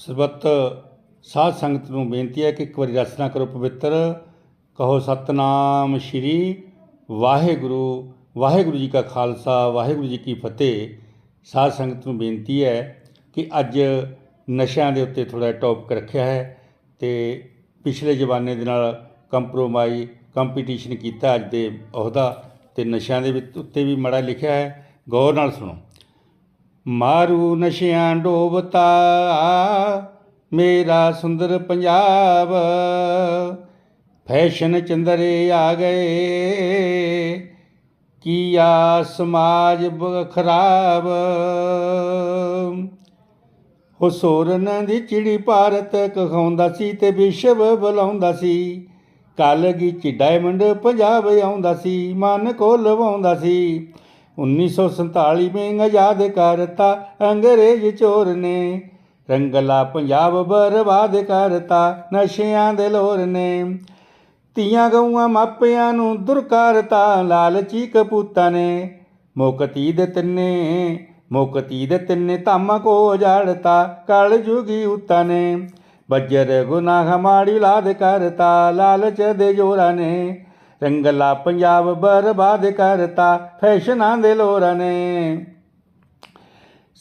ਸਰਬੱਤ ਸਾਧ ਸੰਗਤ ਨੂੰ ਬੇਨਤੀ ਹੈ ਕਿ ਇੱਕ ਵਾਰੀ ਰਚਨਾ ਕਰੋ ਪਵਿੱਤਰ, ਕਹੋ ਸਤਨਾਮ ਸ਼੍ਰੀ ਵਾਹਿਗੁਰੂ ਵਾਹਿਗੁਰੂ ਜੀ ਕਾ ਖਾਲਸਾ, ਵਾਹਿਗੁਰੂ ਜੀ ਕੀ ਫਤਿਹ। ਸਾਧ ਸੰਗਤ ਨੂੰ ਬੇਨਤੀ ਹੈ ਕਿ ਅੱਜ ਨਸ਼ਿਆਂ ਦੇ ਉੱਤੇ ਥੋੜ੍ਹਾ ਟੌਪਿਕ ਰੱਖਿਆ ਹੈ ਤੇ ਪਿਛਲੇ ਜ਼ਮਾਨੇ ਦੇ ਨਾਲ ਕੰਪਰੋਮਾਈਜ਼ ਕੰਪੀਟੀਸ਼ਨ ਕੀਤਾ ਅੱਜ ਦੇ ਅਹੁਦਾ ਤੇ ਨਸ਼ਿਆਂ ਦੇ ਵਿੱਚ ਉੱਤੇ ਵੀ ਮੜਾ ਲਿਖਿਆ ਹੈ। ਗੌਰ ਨਾਲ ਸੁਣੋ। ਮਾਰੂ ਨਸ਼ਿਆਂ ਡੋਬਤਾ, ਮੇਰਾ ਸੁੰਦਰ ਪੰਜਾਬ। ਫੈਸ਼ਨ ਚੰਦਰੇ ਆ ਗਏ, ਕੀਆ ਸਮਾਜ ਬ- ਖਰਾਬ। ਹੋ ਸੋਰਨ ਦੀ ਚਿੜੀ ਭਾਰਤ ਕਹਾਉਂਦਾ ਸੀ ਤੇ ਵਿਸ਼ਵ ਬੁਲਾਉਂਦਾ ਸੀ। ਕਲਗੀ ਚ ਡਾਇਮੰਡ ਪੰਜਾਬ ਆਉਂਦਾ ਸੀ, ਮਨ ਕੋ ਲਵਾਉਂਦਾ ਸੀ। 1947 ਵਿੱਚ ਆਜ਼ਾਦ ਕਰਤਾ ਅੰਗਰੇਜ਼ ਚੋਰ ਨੇ। ਰੰਗਲਾ ਪੰਜਾਬ ਬਰਬਾਦ ਕਰਤਾ ਨਸ਼ਿਆਂ ਦੇ ਲੋਰ ਨੇ। ਧੀਆਂ ਗਊਆਂ ਮਾਪਿਆਂ ਨੂੰ ਦੁਰਕਾਰਤਾ ਲਾਲਚੀ ਕਪੂਤਾ ਨੇ। ਮੁਕਤੀ ਦੇ ਤਿੰਨੇ ਮੁਕਤੀ ਦੇ ਤਿੰਨੇ ਧਾਮਾਂ ਕੋ ਉਜਾੜਤਾ ਕਲ ਜੁਗੀ ਉਤਾਂ ਨੇ। ਬੱਜਰ ਗੁਨਾਹ ਮਾੜੀ ਲਾਦ ਕਰਤਾ ਲਾਲਚ ਦੇ ਜੋਰਾ ਨੇ। ਰੰਗਲਾ ਪੰਜਾਬ ਬਰਬਾਦ ਕਰਤਾ, ਫੈਸ਼ਨਾਂ ਦੇ ਲੋਰਾਂ ਨੇ।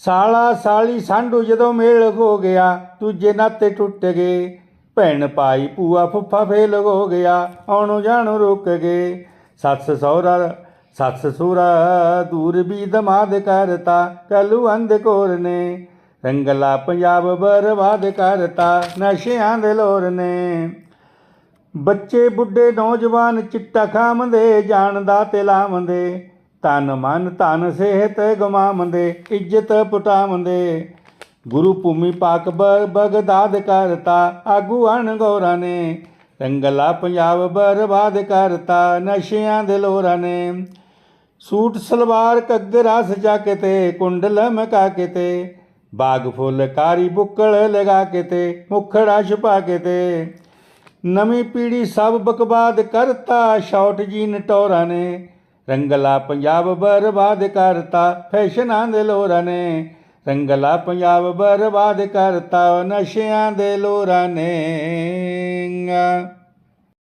ਸਾਲਾ ਸਾਲੀ ਸਾਂਢੂ ਜਦੋਂ ਮੇਲ ਹੋ ਗਿਆ, ਦੂਜੇ ਨਾਤੇ ਟੁੱਟ ਗਏ। ਭੈਣ ਭਾਈ ਭੂਆ ਫੁੱਫਾ ਫੇਲ ਹੋ ਗਿਆ, ਆਉਣੋਂ ਜਾਣੋਂ ਰੁਕ ਗਏ। ਸੱਸ ਸਹੁਰਾ ਸੱਸ ਸਹੁਰਾ ਦੂਰ ਵੀ ਦਮਾਦ ਕਰਤਾ ਕਲੂ ਅੰਧ ਕੋਰ ਨੇ। ਰੰਗਲਾ ਪੰਜਾਬ ਬਰਬਾਦ ਕਰਤਾ, ਨਸ਼ਿਆਂ ਦੇ ਲੋਰ ਨੇ। ਬੱਚੇ ਬੁੱਢੇ ਨੌਜਵਾਨ ਚਿੱਟਾ ਖਾਮਦੇ ਜਾਣਦਾ ਤੇ ਲਾਵੰਦੇ। ਤਨ ਮਨ, ਧਨ ਸਿਹਤ ਗਵਾਵੰਦੇ ਇੱਜ਼ਤ ਪਟਾਵੰਦੇ। ਗੁਰੂ ਭੂਮੀ ਪਾਕ ਬ- ਬਗਦਾਦ ਕਰਤਾ, ਆਗੂ ਅਣਗੌਰਾਂ ਨੇ। ਰੰਗਲਾ ਪੰਜਾਬ ਬਰਬਾਦ ਕਰਤਾ, ਨਸ਼ਿਆਂ ਦੇ ਲੋਰਾਂ ਨੇ। ਸੂਟ ਸਲਵਾਰ ਘੱਗਰਾ ਸਜਾ ਕੇ ਤੇ ਕੁੰਡਲ ਮਕਾ ਕੇ ਤੇ ਬਾਗ ਫੁੱਲ ਕਾਰੀ ਬੁੱਕਲ ਲਗਾ ਕੇ ਤੇ, ਮੁਖੜਾ ਛੁਪਾ ਕੇ ਤੇ। ਨਵੀਂ ਪੀੜ੍ਹੀ ਸਭ ਬਕਵਾਦ ਕਰਤਾ ਸ਼ਾਰਟ ਜੀਨ ਟੋਰਾਂ ਨੇ। ਰੰਗਲਾ ਪੰਜਾਬ ਬਰਬਾਦ ਕਰਤਾ, ਫੈਸ਼ਨਾਂ ਦੇ ਲੋਰਾਂ ਨੇ। ਰੰਗਲਾ ਪੰਜਾਬ ਬਰਬਾਦ ਕਰਤਾ, ਨਸ਼ਿਆਂ ਦੇ ਲੋਰਾਂ ਨੇ।